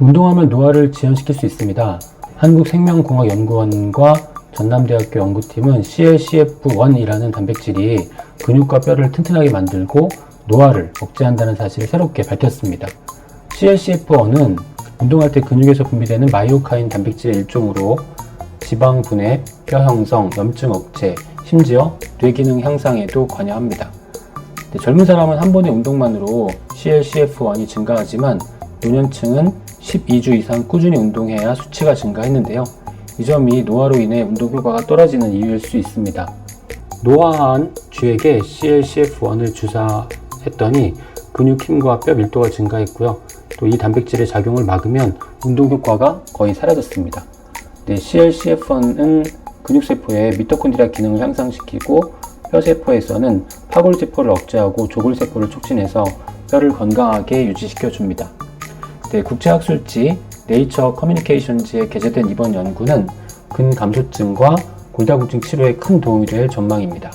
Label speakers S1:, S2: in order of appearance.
S1: 운동하면 노화를 지연시킬 수 있습니다. 한국생명공학연구원과 전남대학교 연구팀은 CLCF1이라는 단백질이 근육과 뼈를 튼튼하게 만들고 노화를 억제한다는 사실을 새롭게 밝혔습니다. CLCF1은 운동할 때 근육에서 분비되는 마이오카인 단백질의 일종으로 지방 분해, 뼈 형성, 염증 억제, 심지어 뇌 기능 향상에도 관여합니다. 네, 젊은 사람은 한 번의 운동만으로 CLCF1이 증가하지만 노년층은 12주 이상 꾸준히 운동해야 수치가 증가했는데요. 이 점이 노화로 인해 운동 효과가 떨어지는 이유일 수 있습니다. 노화한 쥐에게 CLCF1을 주사했더니 근육 힘과 뼈 밀도가 증가했고요. 또 이 단백질의 작용을 막으면 운동 효과가 거의 사라졌습니다. 네, CLCF1은 근육세포의 미토콘드리아 기능을 향상시키고 뼈세포에서는 파골세포를 억제하고 조골세포를 촉진해서 뼈를 건강하게 유지시켜 줍니다. 네, 국제학술지 네이처 커뮤니케이션즈에 게재된 이번 연구는 근감소증과 골다공증 치료에 큰 도움이 될 전망입니다.